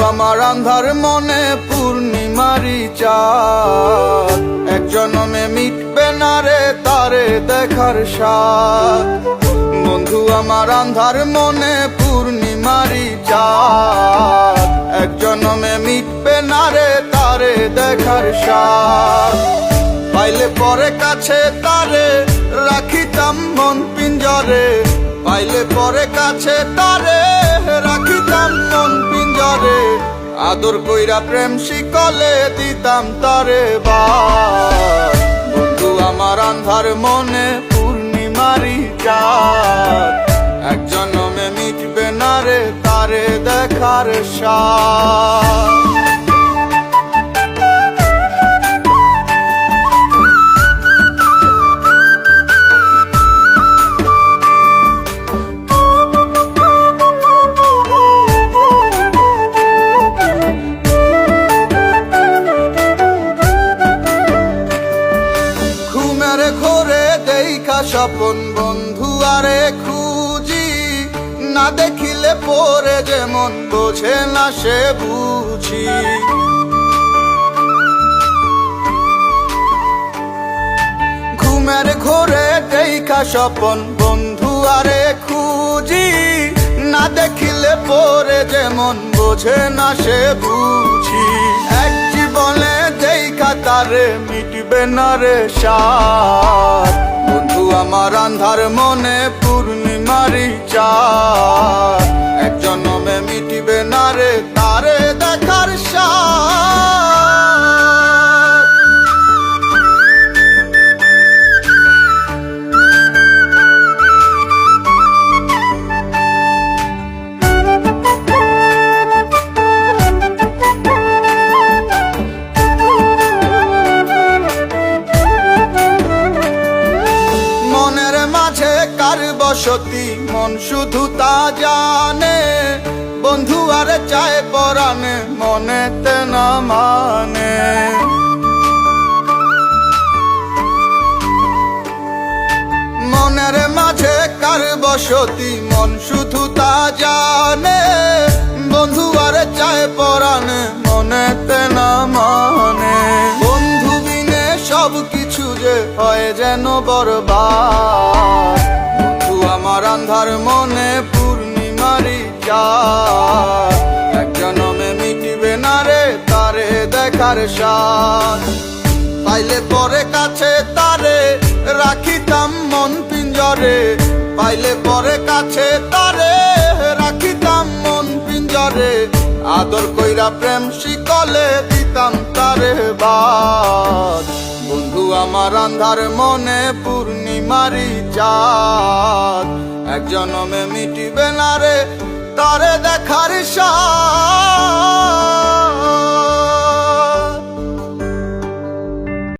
আমার আন্ধার মনে পূর্ণিমারি চাঁদ। এক জনমে মিটবে না রে তারে দেখার স্বাদ। বন্ধু, আমার আন্ধার মনে পূর্ণিমারি চাঁদ। এক জনমে মিটবে না রে তারে দেখার স্বাদ। পাইলে পরে কাছে তারে রাখিতাম মন পিঞ্জরে। পাইলে পরে কাছে তারে আদর কইরা প্রেম শিকলে দিতাম তারে বা বন্ধু, আমার আন্ধার মনে পূর্ণিমারি চাঁদ। এক জনমে মিটবে না রে তারে দেখার সাথ ঘোরে দেখা স্বপন বন্ধু আরে খুঁজি। না দেখিলে পরে যেমন বোঝে না সে বুঝি। ঘুমের ঘোরে দেখা স্বপন বন্ধু আরে খুঁজি। না দেখিলে পরে যেমন বোঝে না সে বুঝি। এক জীবনে দেখা তারে মিটবে না রে বন্ধু, আমার আন্ধার মনে পূর্ণিমারি চার একজন মিটিবে না রে তারে দেখার বসতি মন শুধু তা জানে। বন্ধু আর চায় পরানে মনেতে না মানে। মনের মাঝে কার বসতি, মন শুধু তা জানে। বন্ধু আর চায় পরানে মনেতে না মানে। বন্ধু বিনে সব কিছু যে হয় যেন বন্ধু আমার আন্ধার মনে পূর্ণিমারি চাঁদ। এক মিটিবে না রে তারে দেখার সাথ পাইলে পরে কাছে তারে রাখিতাম মন পিঞ্জরে। পাইলে পরে কাছে তারে রাখিতাম মন পিঞ্জরে। আদর কইরা প্রেম শিকলে দিতাম তারে বাদ বন্ধু, আমার আন্ধার মনে পূর্ণিমারি চাঁদ। এক জনমে মিটিবে না রে তারে দেখার সা